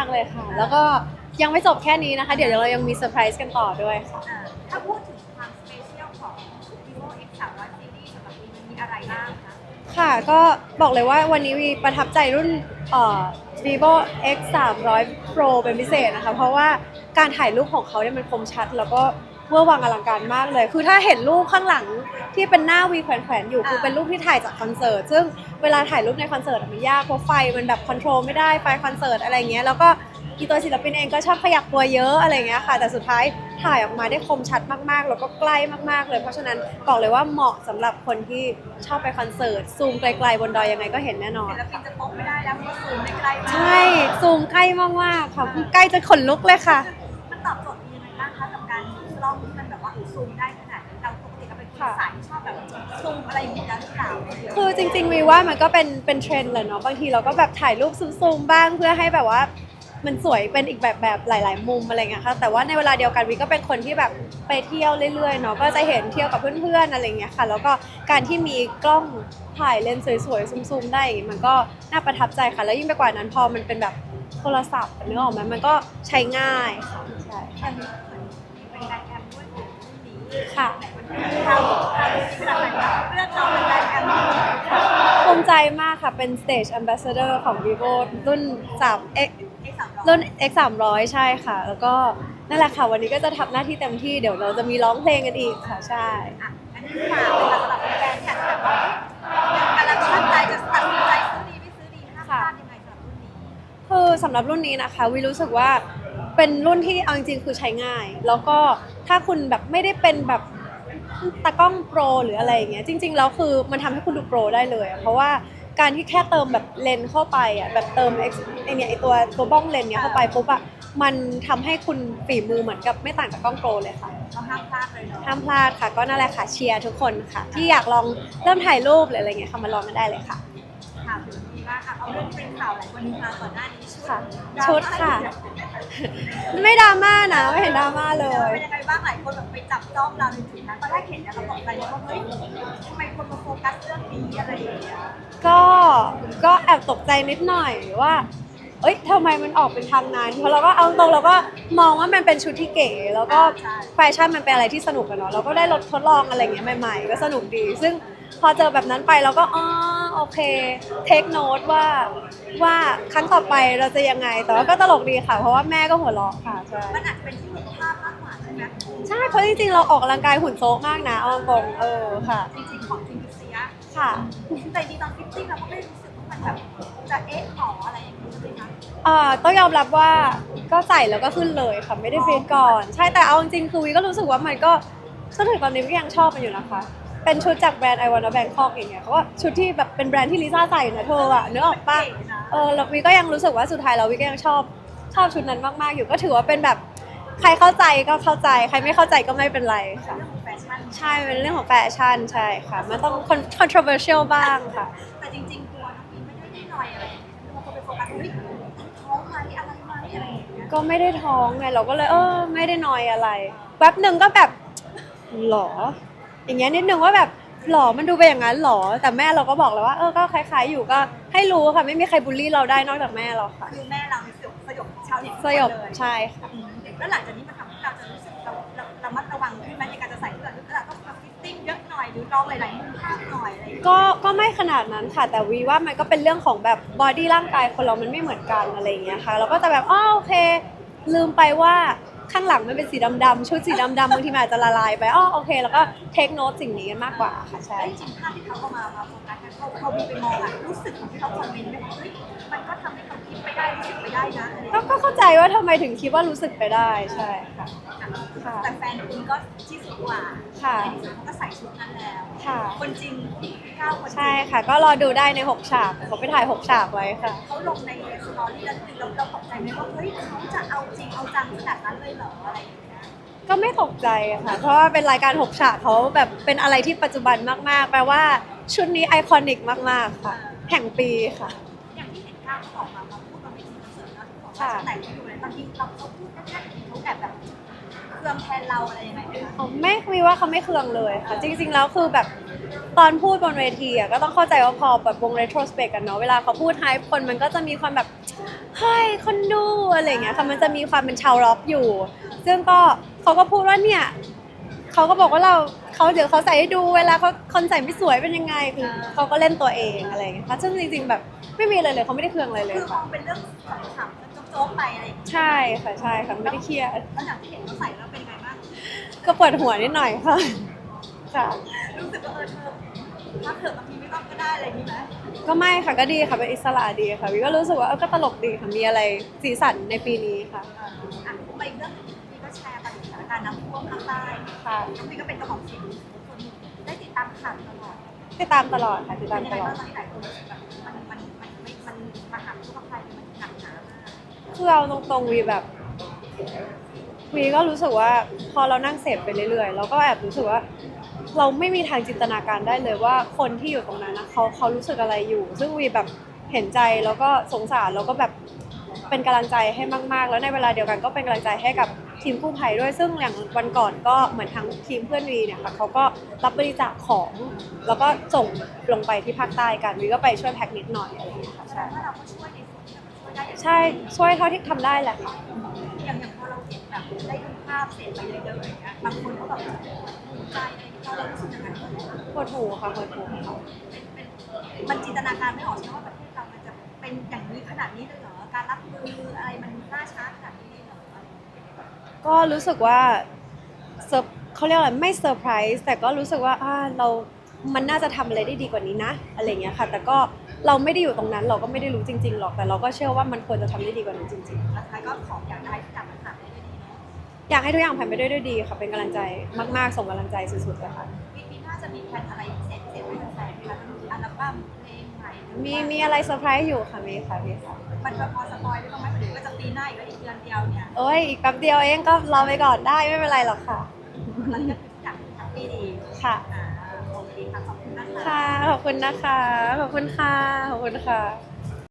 ากๆเลยค่ะ แล้วก็ยังไม่จบแค่นี้นะคะ เดี๋ยวเรายังมีเซอร์ไพรส์กันต่อด้วยค่ะอ่าถ้าพูดถึงความสเปเชียลของ vivo x 3 0 0 series สำหรับปีนี้มีอะไรบ้างคะค่ะก็บอกเลยว่าวันนี้วีประทับใจรุ่นเอ่อ vivo x 3 0 0 pro เป็นพิเศษนะคะ เพราะว่าการถ่ายรูปของเขาเนี่ยมันคมชัดแล้วก็ เวอร์วังอลังการมากเลย คือถ้าเห็นรูปข้างหลังที่เป็นหน้าวีแขวนๆอยู่คือเป็นรูปที่ถ่ายจากคอนเสิร์ต ซึ่งเวลาถ่ายรูปในคอนเสิร์ตอะมันยากเพราะไฟมันแบบคอนโทรลไม่ได้ไฟคอนเสิร์ตอะไรเงี้ย แล้วก็อีตัวศิลปินเองก็ชอบขยับตัวเยอะอะไรเงี้ยค่ะ แต่สุดท้ายถ่ายออกมาได้คมชัดมากๆ แล้วก็ใกล้มากๆเลย เพราะฉะนั้นบอกเลยว่าเหมาะสำหรับคนที่ชอบไปคอนเสิร์ตซูมไกลๆบนดอยยังไงก็เห็นแน่นอนศิลปินจะพบไม่ได้แล้วเพราะว่าซูมได้ใกล้มากใช่ซูมใกล้มากๆค่ะใกล้จะขนลุกเลยค่ะ ที่มันแบบว่าซูมได้ขนาดนี้เราปกติเราเป็นคนสายชอบแบบซูมอะไรอย่างเงี้ยหรือเปล่าคือจริงๆวีว่ามันก็เป็นเป็นเทรนด์แหละเนาะบางทีเราก็แบบถ่ายรูปซูมๆบ้างเพื่อให้แบบว่ามันสวยเป็นอีกแบบแบบหลาย ๆ มุมอะไรเงี้ยค่ะแต่ว่าในเวลาเดียวกันวีก็เป็นคนที่แบบไปเที่ยวเรื่อยๆเนาะก็จะเห็นเที่ยวกับเพื่อนๆอะไรเงี้ยค่ะ แล้วก็การที่มีกล้องถ่ายเลนส์สวยๆซูมๆได้อย่างงี้มันก็น่าประทับใจค่ะ แล้วยิ่งไปกว่านั้นพอมันเป็นแบบโทรศัพท์เนึกอออกไหมมันก็ใช้ง่ายค่ะใช่ การแอมด้วยรุ่นนี้ค่ะเราเราที่เราแต่งเรื่องเราเป็นการแอมภูมิใจมากค่ะเป็น Stage Ambassador ของ vivo รุ่น3 X ไอ้สามร้อยรุ่น X 3 0 0ใช่ค่ะ แล้วก็นั่นแหละค่ะ วันนี้ก็จะทำหน้าที่เต็มที่เดี๋ยวเราจะมีร้องเพลงกันอีกค่ะใช่อะอันนี้ฝากเลยค่ะสำหรับแฟนๆที่อาจจะแบบว่ายังกำลังชั่งใจจะตัดสินใจซื้อดีไม่ซื้อดีห้ามพลาดยังไงสำหรับรุ่นนี้ คือสำหรับรุ่นนี้นะคะวิรู้สึกว่า เป็นรุ่นที่เอาจริงๆคือใช้ง่าย แล้วก็ถ้าคุณแบบไม่ได้เป็นแบบตากล้องโปรหรืออะไรอย่างเงี้ยจริงๆแล้วคือมันทำให้คุณดูโปรได้เลยอะเพราะว่าการที่แค่เติมแบบเลนส์เข้าไปอะแบบเติม X ไอเนี่ยไอตัวตัวบ้องเลนส์เนี้ยเข้าไปปุ๊บอะมันทำให้คุณฝีมือเหมือนกับไม่ต่างจากกล้องโปรเลยค่ะก็ห้ามพลาดเลยเนาะห้ามพลาดค่ะก็นั่นแหละค่ะเชียร์ทุกคนค่ะ ที่อยากลองเริ่มถ่ายรูปหรืออะไรเงี้ยค่ะมาลองกันได้เลยค่ะ ข่าวถึงนี้ว่าอะเอาเรื่องเป็นข่าวหลายวันนี้มาก่อนหน้านี้ชุดค่ะดราม่าชุดค่ะ ไม่ดราม่านะไม่เห็นดราม่าเลเออย เป็นยังไงบ้างหลายคนแบบไปจับจ้องเราในจุดนั้นตอนแรกเห็นเนี่ยเราตกใจว่าเฮ้ยทำไมคนมาโฟกัสเรื่องนี้อะไรอย่างเงี้ยก็ก็แอบตกใจนิดหน่อยว่า เอ้ยทำไมมันออกเป็นทางนั้น เพราะเราก็เอาตรงเราก็มองว่ามันเป็นชุดที่เก๋ แล้วก็แฟชั่นมันเป็นอะไรที่สนุกอะเนาะเราก็ได้ลดทดลองอะไรอย่างเงี้ยใหม่ ๆ ก็สนุกดี ซึ่งพอเจอแบบนั้นไปเราก็อ๋อ โอเคเทคโน e ว่าว่าครั้งต่อไปเราจะยังไงแต่ว่าก็ตลกดีค่ะ เพราะว่าแม่ก็หัวเราะค่ะใช่มันอาจจะเป็นที่มุมภาพมากกว่าใช่ไหมใช่เพราะจริงๆเราออกกำลังกายหุ่นโซะมากนะเอาตรงๆเออค่ะจริงๆของจริงคือเสียค่ะแต่จริงๆตอนฟิตติ้งเราก็ไม่ได้รู้สึกว่ามันแบบจะเอ๊ะหออะไรอย่างเงี้ยใช่ไหมคะเอ่อต้องยอมรับว่าก็ใส่แล้วก็ขึ้นเลยค่ะไม่ได้ฟีดก่อน ใช่แต่เอาจริงๆคือวีก็รู้สึกว่ามันก็จนถึงตอนนี้ก็ยังชอบมันอยู่นะคะ เป็นชุดจากแบรนด์ I Wanna Bangkok อย่างเงี้ยเขาว่าชุดที่แบบเป็นแบรนด์ที่ลิซ่าใส่นะเธออะนึกออกปะเออแล้ววีก็ยังรู้สึกว่าสุดท้ายแล้ววีก็ยังชอบชอบชุดนั้นมากๆ อยู่ก็ถือว่าเป็นแบบใครเข้าใจก็เข้าใจ ใครไม่เข้าใจก็ไม่เป็นไรค่ะเรื่องของแฟชั่นใช่เป็นเรื่องของแฟชั่นใช่ค่ะ มันต้อง con- controversial บ้างค่ะ แต่จริงๆตัวน้องพีไม่ได้หน่อยอะไรอย่างเงี้ยบางคนไปโฟกัสเฮ้ยท้องไหมอะไรไหมอะไรอย่างเงี้ยก็ไม่ได้ท้องไงเราก็เลยเออไม่ได้นอยอะไรแป๊บหนึ่งก็แบบหรอ อย่างเงี้ยนิดนึงว่าแบบหรอมันดูไปอย่างนั้นหรอ แต่แม่เราก็บอกแล้วว่าเออก็คล้าย ๆ อยู่ก็ให้รู้ค่ะไม่มีใครบูลลี่เราได้นอกจากแม่เราค่ะคือแม่เราในสยบสยบชาวเน็ตสยบเลยใช่ค่ะ อืมแล้วหลังจากนี้มันทำให้เราจะรู้สึกเราเราระมัดระวังขึ้นไหมในการจะใส่เสื้อหรือเราต้องมาฟิตติ้งเยอะหน่อยหรือลองหลายๆมุมภาพหน่อยอะไรอย่างเงี้ยก็ก็ไม่ขนาดนั้นค่ะ แต่วีว่ามันก็เป็นเรื่องของแบบบอดี้ร่างกายคนเรามันไม่เหมือนกันอะไรอย่างเงี้ยค่ะ เราก็จะแบบอ๋อโอเค ลืมไปว่า ข้างหลังมันเป็นสีดำๆชุดสีดำๆบางทีมันอาจจะละลายไปอ๋อโอเคแล้วก็เทคโนตสิ่งนี้กันมากกว่าค่ะใช่แล้วจริงๆภาพที่เขาเอามามาโฟกัสกันเขาเขามีไปมองอะรู้สึกของที่เขาคอมเมนต์ไหมว่าเฮ้ยมันก็ทำให้เขาคิดไปได้รู้สึกไปได้นะอะไรอย่างก็เงี้ยก็เข้าใจว่าทำไมถึงคิดว่ารู้สึกไปได้ใช่ค่ะ ค่ะ แต่แฟนคุณก็ที่สุดกว่าค่ะ ในที่สุดเขาก็ใส่ชุดนั้นแล้ว ค่ะ คนจริงก้าวคนจริงใช่ค่ะ ก็รอดูได้ใน 6 ฉากเขาไปถ่าย 6 ฉากไว้ค่ะ เขาลงในสตอรี่แล้วคือเราเราตกใจ ไหมว่าเฮ้ยเขาจะเอาจริงเอาจังขนาดนั้นเลยเหรออะไรอย่างเงี้ยก็ไม่ตกใจอะค่ะ เพราะว่าเป็นรายการ6ฉากเขาแบบเป็นอะไรที่ปัจจุบันมากๆ แปลว่าชุดนี้ไอคอนิกมากๆค่ะ แห่งปีค่ะ อย่างที่เห็นก้าวเขาออกมามาพูดบนเวทีคอนเสิร์ตนะที่บอกว่าค่ะจะแต่งอยู่เลยบางทีเราเขาพูดแค่ๆเขาแบบแบบ เครื่องแทนเราอะไรยังไงไหมคะไม่มีว่าเขาไม่เคืองเลยค่ะ จริง ๆ แล้วคือแบบตอนพูดบนเวทีอะก็ต้องเข้าใจว่าพอแบบวง retrospect กันเนาะเวลาเขาพูดไฮคนมันก็จะมีความแบบเฮ้ยคนดูอะไรอย่างเงี้ยค่ะมันจะมีความเป็นชาวร็อกอยู่ ซึ่งก็เขาก็พูดว่าเนี่ยเขาก็บอกว่าเราเขาเดี๋ยวเขาใส่ให้ดูเวลาเขาคนใส่ไม่สวยเป็นยังไงคือเขาก็เล่นตัวเองอะไรอย่างเงี้ยค่ะซึ่งจริงๆแบบ ไม่มีเลยเลยเขาไม่ได้เคืองอะไรเลยคือมค่ะ องเป็นเรื่องขำๆโจ๊กๆไปอะไรอย่างเงี้ยใช่ค่ะใช่ค่ะไม่ได้เครียดแล้วจากที่เห็นเขาใส่แล้วเป็นไงบ้าง ก็ปวดหัวนิดหน่อยค่ะค่ะ รู้สึกว่าเออเธอถ้าเธอบางทีไม่ต้องก็ได้อะไรอย่างนี้ไหมก็ไม่ค่ะก็ดีค่ะเป็นอิสระดีค่ะวิก็รู้สึกว่าเออก็ตลกดีค่ะมีอะไรสีสันในปีนี้ค่ะอะมาอีกเรื่องหนึ่งพี่ก็แชร์ไปสถานการณ์น้ำท่วมภาคใต้ค่ะ น้องพี่ก็เป็นเจ้าของสินคนหนึ่งได้ติดตามข่าวตลอดติดตามตลอดค่ะติดเป็ตานมยังตไงลอบ้าด งตอนนี้หลายคนรู้สึก คือเอาตรงๆวีแบบวีก็รู้สึกว่าพอเรานั่งเสพไปเรื่อยๆเราก็แอบรู้สึกว่า เราไม่มีทางจินตนาการได้เลยว่าคนที่อยู่ตรงนั้นนะเขาเขารู้สึกอะไรอยู่ ซึ่งวีแบบเห็นใจแล้วก็สงสารแล้วก็แบบเป็นกำลังใจให้มากๆ แล้วในเวลาเดียวกันก็เป็นกำลังใจให้กับทีมกู้ภัยด้วย ซึ่งอย่างวันก่อนก็เหมือนทางทีมเพื่อนวีเนี่ยค่ะเขาก็รับบริจาคของ แล้วก็ส่งลงไปที่ภาคใต้กันวีก็ไปช่วยแพ็กนิดหน่อยอะไรอย่างเงี้ยค่ะใช่ ในส่วนที่เราช่วยได้อย่างใช่ช่วยเท่าที่ทำได้แหละค่ะ อย่างอย่างพอเราเห็นแบบได้ดูภาพเสร็จไปเยอะๆอย่างเงี้ยบางคนก็แบบภูมิใจอะไรอย่างเงี้ยเรารู้สึกอย่างนั้นไหมปวดหูค่ะปวดหูค่ะเป็นเป็นมันจินตนาการไม่ออกใช่ไหมว่าประเทศเรามันจะเป็นอย่างนี้ขนาดนี้เลยเหรอการรับมืออะไรมันล่าช้าขนาดนี้เลยเหรอก็รู้สึกว่าเซอร์เขาเรียกอะไรไม่เซอร์ไพรส์แต่ก็รู้สึกว่าอ่าเรา มันน่าจะทำอะไรได้ดีกว่านี้นะ อะไรเงี้ยค่ะ แต่ก็ เราไม่ได้อยู่ตรงนั้นเราก็ไม่ได้รู้จริง ๆ หรอกแต่เราก็เชื่อว่ามันควรจะทำได้ดีกว่านี้จริงแล้วท้ายก็ขออยากได้ที่กลับมาผ่านได้ด้วยดีเนาะๆอยากให้ทุกอย่างผ่านไปได้ด้วยดีค่ะเป็นกำลังใจมากๆส่งกำลังใจสุดๆเลยค่ะ ปีปีหน้าจะมีแผนอะไรพิเศษพิเศษให้แฟนๆไหมคะอัลบั้มเพลงใหม่หรือว่ามีมีอะไรเซอร์ไพรส์อยู่ค่ะมีค่ะมีค่ะมันพอสปอยได้บ้างไหมหรือว่าจะปีหน้าอีกแล้วอีกเดือนเดียวเนี่ย โอ้ยอีกแป๊บเดียวเองก็รอไปก่อนได้ไม่เป็นไรหรอกค่ะตอนนี้ก็คือทุกอย่างแฮปปี้ดีค่ะ อ่าโอเคค่ะขอบคุณนะคะ ค่ะ ขอบคุณนะคะ ขอบคุณค่ะ ขอบคุณค่ะ